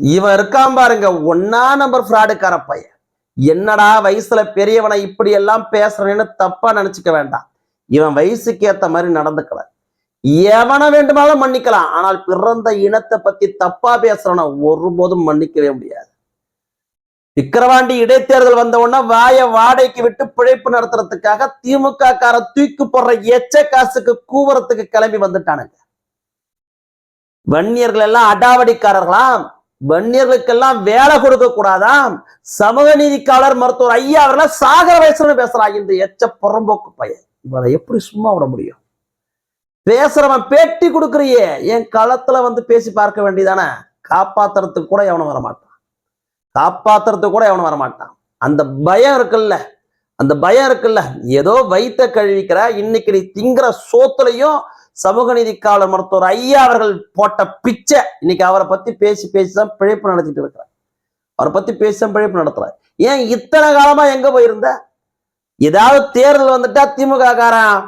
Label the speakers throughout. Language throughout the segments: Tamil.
Speaker 1: இவன் இருக்கான் பாருங்க ஒன்னா நம்பர் ஃப்ராடுக்கார பையன். என்னடா வயசுல பெரியவனை இப்படி எல்லாம் பேசுறேன்னு தப்பா நினைச்சுக்க வேண்டாம். இவன் வயசுக்கு ஏத்த மாதிரி நடந்துக்கல. எவனை வேண்டுமானாலும் மன்னிக்கலாம். ஆனால் பிறந்த இனத்தை பத்தி தப்பா பேசுறவனை ஒருபோதும் மன்னிக்கவே முடியாது. விக்கிரவாண்டி இடைத்தேர்தல் வந்த உடனே வாய வாடகைக்கு விட்டு பிழைப்பு நடத்துறதுக்காக திமுக கார தூக்கி போடுற எச்ச காசுக்கு கூவுறதுக்கு கிளம்பி வந்துட்டானுங்க. வன்னியர்கள் எல்லாம் அடாவடிக்காரர்களாம். வன்னியர்களுக்கெல்லாம் வேலை கொடுக்க கூடாதாம் சமூக நீதிக்காளர் மருத்துவர் ஐயா அவர்கள் சாகர வயசுல பேசுறாங்க. இந்த எச்ச புறம்போக்கு பையன். இவனை எப்படி சும்மா விட முடியும்? பேசுறவன் பேட்டி கொடுக்குறியே. என் களத்துல வந்து பேசி பார்க்க வேண்டியதானே? காப்பாத்துறதுக்கு கூட எவனும் வரமாட்டான். காப்பாத்துறதுக்கு கூட எவனும் வரமாட்டான். அந்த பயம் இருக்குல்ல? அந்த பயம் இருக்குல்ல? ஏதோ வைத்த கழுவிக்கிற இன்னைக்கு நீ திங்கிற சோத்துலையும் சமூக நீதிக்காவலர் மருத்துவர் ஐயா அவர்கள் போட்ட பிச்சை இன்னைக்கு அவரை பத்தி பேசி பேசி தான் பிழைப்பு நடத்திட்டு இருக்கிறார். அவரை பத்தி பேசி தான் பிழைப்பு நடத்துறார். ஏன் இத்தனை காலமா எங்க போயிருந்த? ஏதாவது தேர்தல் வந்துட்டா திமுக காரன்.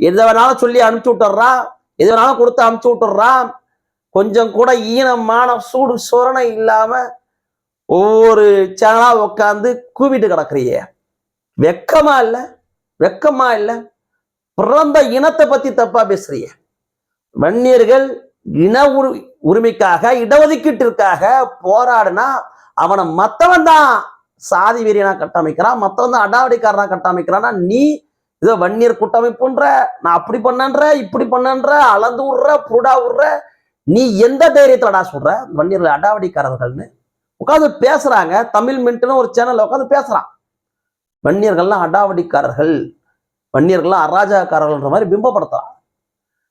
Speaker 1: எதை வேணாலும் சொல்லி அனுப்பிச்சு விட்டுறான் எது வேணாலும் கொடுத்து அனுப்பிச்சு விட்டுறான் கொஞ்சம் கூட ஈனமான சூடு சொரணை இல்லாம ஒவ்வொரு சேனலா உட்காந்து கூவிட்டு கிடக்குறியே. வெக்கமா இல்லை? வெக்கமா இல்லை? பிறந்த இனத்தை பத்தி தப்பா பேசுறிய வன்னியர்கள் இன உரு உரிமைக்காக இடஒதுக்கீட்டிற்காக போராடினா அவனை மத்தவன் தான் சாதி வெறியனா கட்டமைக்கிறான் மத்தவன் தான் அடாவடிக்காரனா கட்டமைக்கிறான்னா நீ இதோ வன்னியர் கூட்டமைப்புன்ற நான் அப்படி பண்ணன்ற இப்படி பண்ணன்ற அளந்து விடுற புருடா விடுற நீ எந்த தைரியத்துலடா சொல்ற? வன்னியர்கள் அடாவடிக்காரர்கள்னு. உட்காந்து பேசுறாங்க தமிழ் மின்ட்டுன்னு ஒரு சேனல்ல உட்காந்து பேசுறான். வன்னியர்கள்லாம் அடாவடிக்காரர்கள். வன்னியர்கள்லாம் அராஜகக்காரர்கள்ன்ற மாதிரி பிம்பப்படுத்துறான்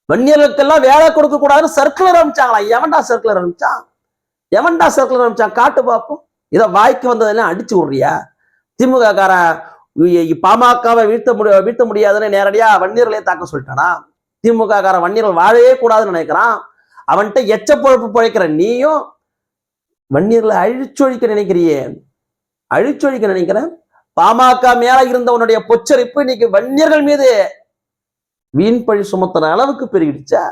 Speaker 1: வன்னியர்களுக்கெல்லாம் வேலை கொடுக்க கூடாதுன்னு சர்க்குலர் அனுப்பிச்சாங்களா எவன்டா சர்க்குலர் அனுப்பிச்சான் எவன்டா சர்க்குலர் அனுப்பிச்சான் காட்டு பார்ப்போம் இதை வாய்க்கு வந்ததெல்லாம் அடிச்சு விடுறியா? திமுக காரன் பாமகவை வீழ்த்த முடிய வீழ்த்த முடியாதுன்னு நேரடியா வன்னியர்களே தாக்க சொல்லிட்டானா? திமுக காரன் வன்னியர்கள் வாழவே கூடாதுன்னு நினைக்கிறான். அவன்கிட்ட எச்ச பொழப்பு பிழைக்கிற நீயும் வன்னியர்களை அழிச்சொழிக்க நினைக்கிறியே? அழிச்சொழிக்க நினைக்கிறேன். பாமக மேல இருந்த உன்னுடைய பொச்சரிப்பு இன்னைக்கு வன்னியர்கள் மீது வீண் பழி சுமத்துற அளவுக்கு பெருகிடுச்சா?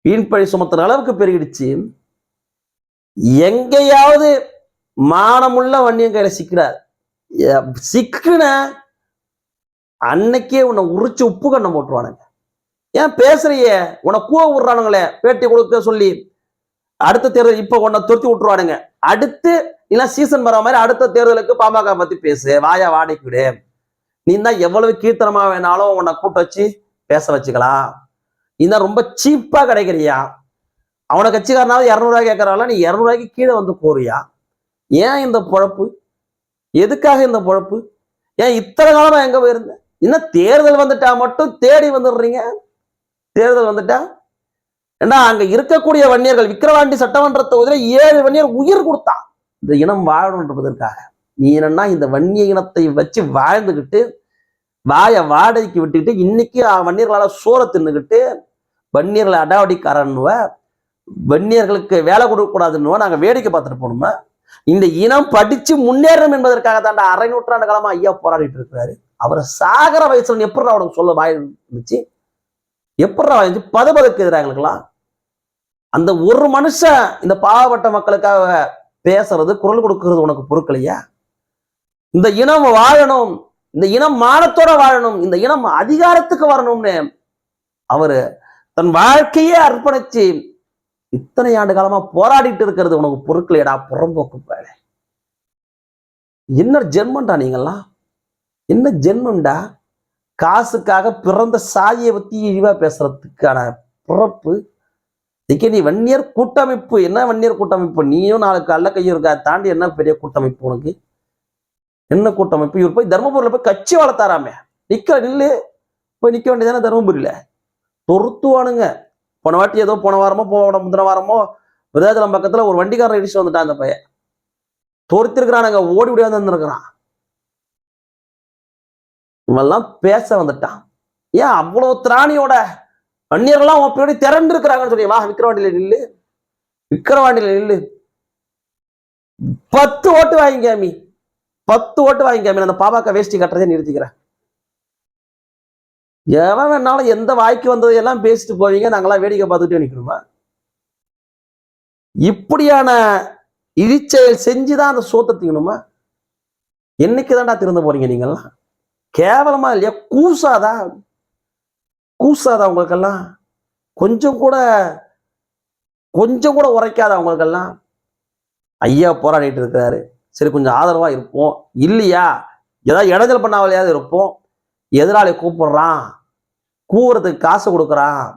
Speaker 1: வீண் பழி சுமத்துற அளவுக்கு பெருகிடுச்சு. எங்கேயாவது மானமுள்ள வன்னியம் கையில சிக்கிறார் சிக்குன அன்னைக்கே உன்னை உரிச்சு உப்பு கண்ணம் போட்டுருவானுங்க. ஏன் பேசுறியே? உன்னை கூவ விடுறானுங்களே. பேட்டி கொடுக்க சொல்லி அடுத்த தேர்தல் இப்ப உன்னை துரத்தி விட்டுருவானுங்க. அடுத்து இல்ல சீசன் வர மாதிரி அடுத்த தேர்தலுக்கு பாமக பத்தி பேசு. வாயா வாடகைக்கு விடு நீ தான் எவ்வளவு கீர்த்தனமா வேணாலும் உன்னை கூட்ட வச்சு பேச வச்சுக்கலாம். நீ தான் ரொம்ப சீப்பா கிடைக்கிறியா? அவனை கட்சிக்காரனாவது இரநூறுவா கேட்கறாள் நீ இரநூறுவாய்க்கு கீழே வந்து போறியா ஏன் இந்த பொழப்பு? எதுக்காக இந்த பொழப்பு? ஏன் இத்தனை காலமா எங்க போயிருந்த? இன்னும் தேர்தல் வந்துட்டா மட்டும் தேடி வந்துடுறீங்க? தேர்தல் வந்துட்டா? ஏன்னா அங்க இருக்கக்கூடிய வன்னியர்கள் விக்கிரவாண்டி சட்டமன்ற தொகுதியில ஏழு வன்னியர் உயிர் கொடுத்தான். இந்த இனம் வாழணுன்றதற்காக. நீ என்னன்னா இந்த வன்னிய இனத்தை வச்சு வாழ்ந்துக்கிட்டு வாய வாடகைக்கு விட்டுக்கிட்டு இன்னைக்கு வன்னியர்களால் சோற தின்னுக்கிட்டு வன்னியர்களை அடாவடிக்காரன்னுவ வன்னியர்களுக்கு வேலை கொடுக்க நாங்கள் வேடிக்கை பார்த்துட்டு போகணுமா இந்த இனம் படிச்சு முன்னேறணும் என்பதற்காக தாண்டா அரை நூற்றாண்டு காலமா ஐயா போராடிட்டு இருக்கிறாரு. அவரை சாகர வயசுல எப்படி அவனுக்கு சொல்ல வாய் இருந்துச்சு? எப்படி வாய் பதுபதுக்கு எதிராக எங்களுக்கெல்லாம் அந்த ஒரு மனுஷன் இந்த பாவப்பட்ட மக்களுக்காக பேசுறது குரல் கொடுக்கிறது உனக்கு பொருட்களையா இந்த இனம் வாழணும் இந்த இனம் மானத்தோட வாழணும் இந்த இனம் அதிகாரத்துக்கு வரணும்னு அவரு தன் வாழ்க்கையே அர்ப்பணிச்சு இத்தனை ஆண்டு காலமா போராடிட்டு இருக்கிறது உனக்கு பொருட்களையடா புறம்போக்கு வேலை என்ன ஜென்மம்டா நீங்கெல்லாம் என்ன ஜென்மம்டா? காசுக்காக பிறந்த சாதியை பத்தி இழிவா பேசுறதுக்கான பிறப்பு இதுக்கே நீ வன்னியர் கூட்டமைப்பு என்ன வன்னியர் கூட்டமைப்பு? நீயும் நாலு கல்ல கையும் இருக்கா தாண்டி என்ன பெரிய கூட்டமைப்பு உனக்கு? என்ன கூட்டமைப்பு? இவர் போய் தர்மபுரியில போய் கட்சி வளர்த்தாராமே. நிக்க நில்லு. போய் நிக்க வேண்டியதானே தர்மபுரியில? தொருத்துவானுங்க போன வாட்டி ஏதோ போன வாரமோ போன முந்தின வாரமோ விருதாச்சலம் பக்கத்துல ஒரு வண்டிக்காரன் இடிச்சு வந்துட்டான் அந்த பையன். தோர்த்திருக்கிறானுங்க ஓடி ஓடி வந்து வந்திருக்கிறான். இவெல்லாம் பேச வந்துட்டான். ஏன் அவ்வளவு திராணியோட? அந்நியர்கள்லாம் உன் பின்னாடி திரண்டு இருக்கிறாங்கன்னு சொல்லி வா விக்கிரவாண்டியில நில்லு. விக்கிரவாண்டியில நில்லு. பத்து ஓட்டு வாங்கிக்காமி பத்து ஓட்டு வாங்கிக்காமி அந்த பாபாக்க வேஷ்டி கட்டுறதே நிறுத்திக்கிறேன். எவன் வேணாலும் எந்த வாய்க்கு வந்ததை எல்லாம் பேசிட்டு போவீங்க. நாங்களாம் வேடிக்கை பார்த்துட்டு நிற்கணுமா இப்படியான இழிச்செயல் செஞ்சுதான் அந்த சோத்தை திங்கணுமா? என்னைக்கு தான்டா திறந்து போறீங்க நீங்கள்லாம் கேவலமா இல்லையா? கூசாதா? கூசாதா உங்களுக்கெல்லாம் கொஞ்சம் கூட கொஞ்சம் கூட உரைக்காதா அவங்களுக்கெல்லாம் ஐயா போராடிட்டு இருக்கிறாரு. சரி கொஞ்சம் ஆதரவாக இருப்போம். இல்லையா? ஏதாவது இடைஞ்சல் பண்ணாவலையாவது இருப்போம். எதிராளி கூப்பிடுறான். கூவுறதுக்கு காசு கொடுக்குறான்.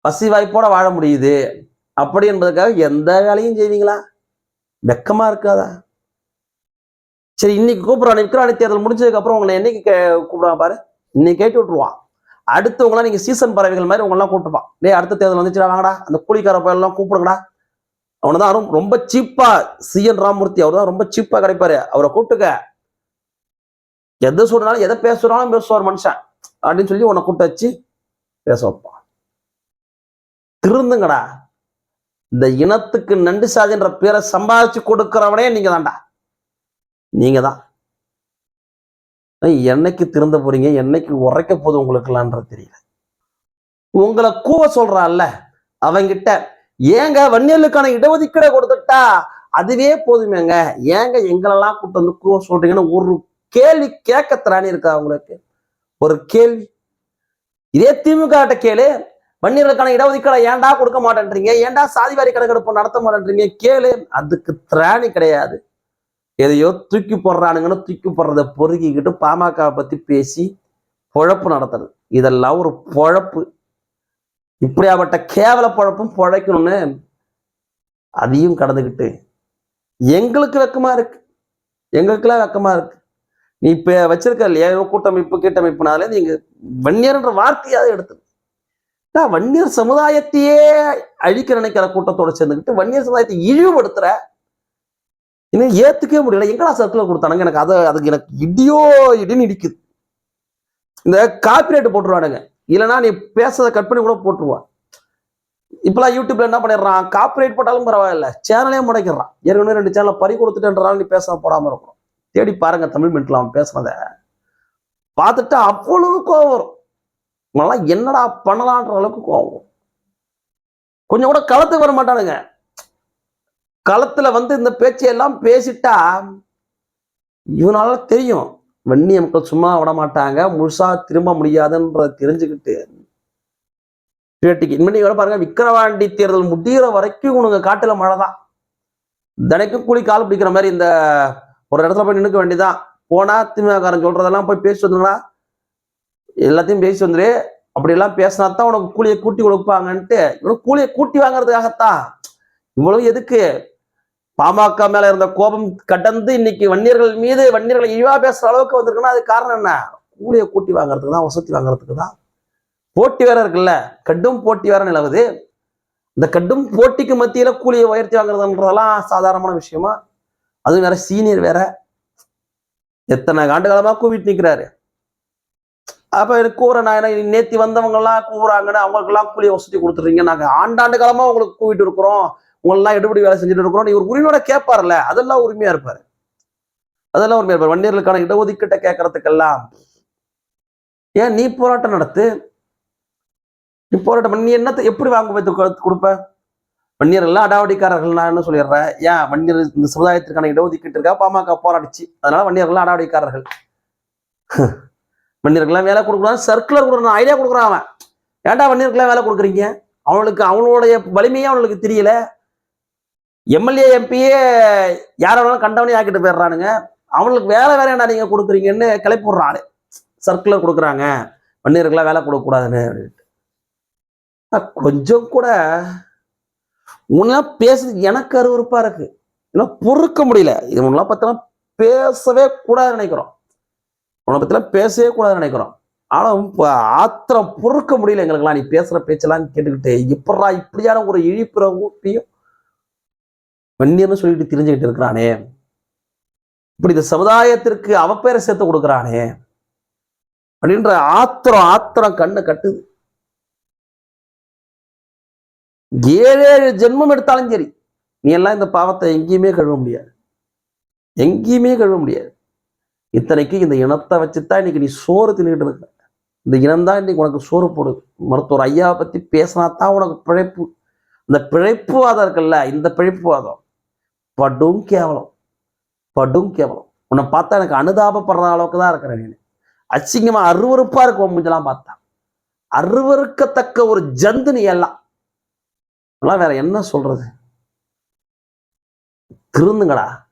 Speaker 1: பசி வாய்ப்போட வாழ முடியுது. அப்படி என்பதற்காக எந்த வேலையும் செய்வீங்களா? வெக்கமாக இருக்காதா? சரி இன்னைக்கு கூப்பிட்றான். விக்ராணி தேர்தல் முடிஞ்சதுக்கு அப்புறம் உங்களை என்னைக்கு கூப்பிடுவான் பாரு. இன்னைக்கு கேட்டு விட்ருவான் அடுத்தவங்களாம் நீங்க சீசன் பறவைகள் மாதிரி உங்களெல்லாம் கூப்பிட்டுப்பான். டே அடுத்த தேர்தல் வந்துச்சுடா வாங்கடா. அந்த கூலிக்கார பயலாம் கூப்பிடுங்கடா. அவனை தான் ரொம்ப- ரொம்ப சீப்பா சிஎன் ராமூர்த்தி அவர் தான் ரொம்ப சீப்பா கிடைப்பாரு. அவரை கூப்பிட்டுக்க. எதை சொல்றாலும் எதை பேசுறாலும் பேசுவார் மனுஷன். அப்படின்னு சொல்லி உன்னை கூப்பிட்டு வச்சு பேச வைப்பான். திருந்துங்கடா. இந்த இனத்துக்கு நண்டு சாதின்ற பேரை சம்பாதிச்சு கொடுக்கிறவனே நீங்க தான்டா நீங்க தான் என்னைக்கு திருந்த போறீங்க? என்னைக்கு உரைக்க போது உங்களுக்குலான்றது தெரியல. உங்களை கூவ சொல்றான்ல அவங்கிட்ட ஏங்க வன்னியலுக்கான இடஒதுக்கீடை கொடுத்துட்டா? அதுவே போதுமேங்க. ஏங்க எங்களெல்லாம் கூப்பிட்டு வந்து கூவ சொல்றீங்கன்னு ஒரு கேள்வி கேட்க திராணி இருக்கா அவங்களுக்கு ஒரு கேள்வி. இதே திமுக கேளு வன்னியர்களுக்கான இடஒதுக்கீடை ஏன்டா கொடுக்க மாட்டேன்றீங்க? ஏன்டா சாதிவாரி கணக்கெடுப்பு நடத்த மாட்டேன்றீங்க? கேளு. அதுக்கு திராணி கிடையாது. எதையோ தூக்கி போடுறானுங்கன்னு தூக்கி போடுறத பொறுக்கிக்கிட்டு பாமகவை பத்தி பேசி பொழப்பு நடத்துறது. இதெல்லாம் ஒரு பொழப்பு. இப்படியாப்பட்ட கேவல பொழப்பும் பொழைக்கணும்னு அதையும் கடந்துக்கிட்டு எங்களுக்கு வெக்கமா இருக்கு. எங்களுக்கெல்லாம் வெக்கமா இருக்கு. நீ இப்ப வச்சிருக்க இல்லையா? ஏதோ கூட்டமைப்பு கீட்டமைப்புனாலே நீங்க வன்னியர்ன்ற வார்த்தையாவது எடுத்து நான் வன்னியர் சமுதாயத்தையே அழிக்க நினைக்கிற கூட்டத்தோட சேர்ந்துக்கிட்டு வன்னியர் சமுதாயத்தை இழிவுபடுத்துற இன்னும் ஏத்துக்கவே முடியல. எங்கடா சர்க்குலர் கொடுத்தானுங்க? எனக்கு அதை அதுக்கு எனக்கு இடியோ இடின்னு இடிக்குது. இந்த காப்பிரைட் போட்டுருவானுங்க. இல்லைன்னா நீ பேசுறதை கட் பண்ணி கூட போட்டுருவான். இப்பெல்லாம் யூடியூப்ல என்ன பண்ணிடுறான்? காப்பிரைட் போட்டாலும் பரவாயில்ல. சேனலே முடைக்கிறான் ஏற்கனவே ரெண்டு சேனலை பறி கொடுத்துட்டேன்றனால நீ பேச போடாம இருக்கணும். தேடி பாருங்க தமிழ் மின்ட்ல அவன் பேசுனத. பார்த்துட்டு அவ்வளவு கோவம் வரும். என்னடா பண்ணலான்ற அளவுக்கு கோவம் கொஞ்சம் கூட களத்துக்கு வர மாட்டானுங்க. களத்துல வந்து இந்த பேச்சையெல்லாம் பேசிட்டா இவனால தெரியும். வன்னிய மக்கள் சும்மா விட மாட்டாங்க. முழுசா திரும்ப முடியாதுன்றத தெரிஞ்சுக்கிட்டு பேட்டிக்கு இனிமே கூட பாருங்க விக்கிரவாண்டி தேர்தல் முடிகிற வரைக்கும் உனக்கு காட்டுல மழை தான் தினைக்கும் கூலி கால் பிடிக்கிற மாதிரி இந்த ஒரு இடத்துல போய் நின்றுக்க வேண்டியதான் போனா திமுககாரன் சொல்றதெல்லாம் போய் பேசி வந்துடா எல்லாத்தையும் பேசி வந்துரு. அப்படியெல்லாம் பேசினா தான் உனக்கு கூலியை கூட்டி கொடுப்பாங்கன்ட்டு இவனுக்கு கூலியை கூட்டி வாங்குறதுக்காகத்தான். இவ்வளவு எதுக்கு? பாமக மேல இருந்த கோபம் கடந்து இன்னைக்கு வன்னியர்கள் மீது வன்னியர்களை இழிவா பேசுற அளவுக்கு வந்திருக்குன்னா அது காரணம் என்ன? ஊழிய கூட்டி வாங்குறதுக்கு தான் வசதி வாங்குறதுக்கு தான். போட்டி வேற இருக்குல்ல கடும் போட்டி வேற நிலவுது. இந்த கடும் போட்டிக்கு மத்தியில கூலியை உயர்த்தி வாங்குறதுன்றதெல்லாம் சாதாரணமான விஷயமா? அதுவும் வேற சீனியர் வேற. எத்தனை ஆண்டு காலமா கூவிட்டு நிக்கிறாரு. அப்ப கூற நான் என்ன நேத்தி வந்தவங்க எல்லாம் கூறாங்கன்னு அவங்களுக்கு எல்லாம் கூலியை வசதி கொடுத்துறீங்க நாங்க ஆண்டாண்டு காலமா உங்களுக்கு கூவிட்டு இருக்கிறோம். உங்களெல்லாம் எடுபடி வேலை செஞ்சுட்டு இருக்கிறோம் இவர் உரிமையோட கேட்பார்ல அதெல்லாம் உரிமையா இருப்பாரு. அதெல்லாம் உரிமையா இருப்பார். வன்னியர்களுக்கான இடஒதுக்கீட்டை கேட்கறதுக்கெல்லாம். ஏன் நீ போராட்டம் நடத்து? நீ போராட்டம் பண்ணி நீ என்னத்தை எப்படி வாங்க வைத்து கொடுப்ப? வன்னியர் எல்லாம் அடாவடிக்காரர்கள் நான் என்ன சொல்லிடுறேன் ஏன் வன்னியர் இந்த சமுதாயத்திற்கான இடஒதுக்கீட்டு இருக்கா? பாமக போராடிச்சு. அதனால வன்னியர்கள் அடாவடிக்காரர்கள். வன்னியர்கள்லாம் வேலை கொடுக்குறான் சர்க்குலர் கொடுக்குறான் ஐடியா கொடுக்குறான் அவன். ஏன்டா வன்னியர்கள்லாம் வேலை கொடுக்குறீங்க? அவனுக்கு அவனுடைய வலிமையே அவனுக்கு தெரியல. எம்எல்ஏ எம்பியே யார வேணாலும் கண்டவனே ஆக்கிட்டு போயிடுறானுங்க. அவங்களுக்கு வேலை வேற என்ன நீங்க கொடுக்குறீங்கன்னு கிளப்பி விடுறான் சர்க்குலர் கொடுக்குறாங்க. வன்னியர்கள்லாம் வேலை கொடுக்கக்கூடாதுன்னு அப்படின்ட்டு கொஞ்சம் கூட உன்னெல்லாம் பேசுறது எனக்கு அருவருப்பா இருக்கு. இதெல்லாம் பொறுக்க முடியல. இது உன்னெல்லாம் பார்த்தோம்னா பேசவே கூடாதுன்னு நினைக்கிறோம். உன்னை பத்திலாம் பேசவே கூடாதுன்னு நினைக்கிறோம். ஆனா ஆத்திரம் பொறுக்க முடியல எங்களுக்கெல்லாம். நீ பேசுற பேச்செல்லாம் கேட்டுக்கிட்டு இப்படா இப்படியான ஒரு இழிப்புற ஊட்டியும் வன்னியர்னு சொல்லிட்டு தெரிஞ்சுக்கிட்டு இருக்கிறானே. இப்படி இந்த சமுதாயத்திற்கு அவப்பேரை சேர்த்து கொடுக்குறானே. அப்படின்ற ஆத்திரம் ஆத்திரம் கண்ணை கட்டுது. ஏழு ஏழு ஜென்மம் எடுத்தாலும் சரி நீ எல்லாம் இந்த பாவத்தை எங்கேயுமே கழுவ முடியாது. எங்கேயுமே கழுவ முடியாது. இத்தனைக்கு இந்த இனத்தை வச்சுதான் இன்னைக்கு நீ சோறு தின்னுட்டு இருக்க. இந்த இனம் தான் இன்னைக்கு உனக்கு சோறு போடுது. மருத்துவர் ஐயாவை பத்தி பேசினா தான் உனக்கு பிழைப்பு. இந்த பிழைப்புவாதம் இருக்குல்ல இந்த பிழைப்புவாதம் படும் கேவலம். படும் கேவலம். உன்னை பார்த்தா எனக்கு அனுதாபப்படுற அளவுக்கு தான் இருக்கிறேன் நீ அசிங்கமா அருவருப்பா இருக்கும் மூஞ்செல்லாம் பார்த்தா. அருவறுக்கத்தக்க ஒரு ஜந்து நீ எல்லாம். வேற என்ன சொல்றது? திருந்துங்கடா.